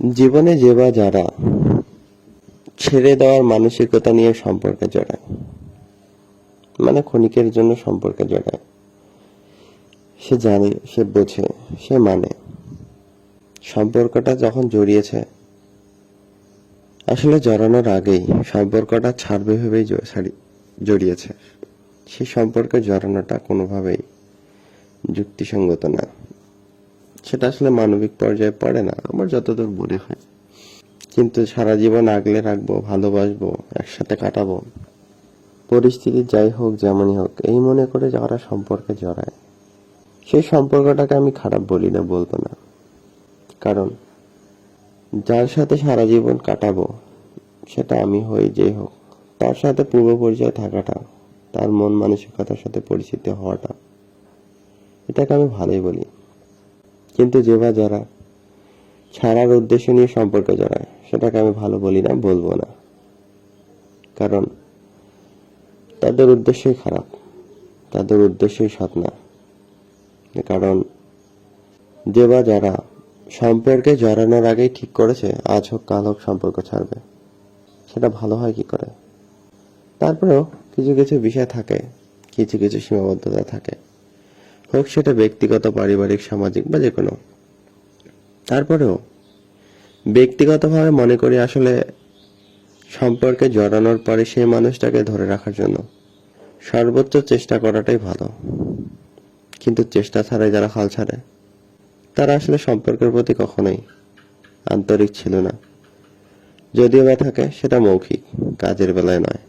জীবনে যে বা যারা ছেড়ে দেওয়ার মানসিকতা নিয়ে সম্পর্কে জড়ায় মানে ক্ষণিকের জন্য সম্পর্কে জড়ায়, সে জানে, সে বোঝে, সে মানে। সম্পর্কটা যখন জড়িয়েছে, আসলে জড়ানোর আগেই সম্পর্কটা ছাড়বে ভেবেই জড়িয়েছে। সে সম্পর্কে জড়ানোটা কোনোভাবেই যুক্তিসঙ্গত না। সেটা আসলে মানবিক পর্যায়ে পড়ে না, আমার যতদূর মনে হয়। কিন্তু সারা জীবন আগলে রাখব, ভালোবাসবো, একসাথে কাটাবো। পরিস্থিতি যাই হোক, যেমনই হোক, এই মনে করে যারা সম্পর্কে জড়ায়। সেই সম্পর্কটাকে আমি খারাপ বলি না, বলব না। কারণ যার সাথে সারা জীবন কাটাবো, সেটা আমি হই, যে হোক, তার সাথে পূর্ব পরিচয় থাকাটা, তার মন মানসিকতার সাথে পরিচিত হওয়াটা, এটাকে আমি ভালোই বলি। কিন্তু যে বা যারা ছাড়ার উদ্দেশ্য নিয়ে সম্পর্কে জড়ায়। সেটাকে আমি ভালো বলি না, বলব না। কারণ তাদের উদ্দেশ্যই খারাপ, তাদের উদ্দেশ্যই সৎ না কারণ যে বা যারা সম্পর্কে জড়ানোর আগেই ঠিক করেছে, আজ হোক, কাল হোক, সম্পর্ক ছাড়বে। সেটা ভালো হয় কি করে? তারপরেও কিছু কিছু বিষয় থাকে, কিছু কিছু সীমাবদ্ধতা থাকে। হোক সেটা ব্যক্তিগত, পারিবারিক, সামাজিক বা যে কোনো। তারপরেও ব্যক্তিগতভাবে মনে করি আসলে সম্পর্কে জড়ানোর পরে সেই মানুষটাকে ধরে রাখার জন্য সর্বোচ্চ চেষ্টা করাটাই ভালো। কিন্তু চেষ্টা ছাড়াই যারা হাল ছাড়ে, তারা আসলে সম্পর্কের প্রতি কখনোই আন্তরিক ছিল না। যদিও বা থাকে, সেটা মৌখিক, কাজের বেলায় নয়।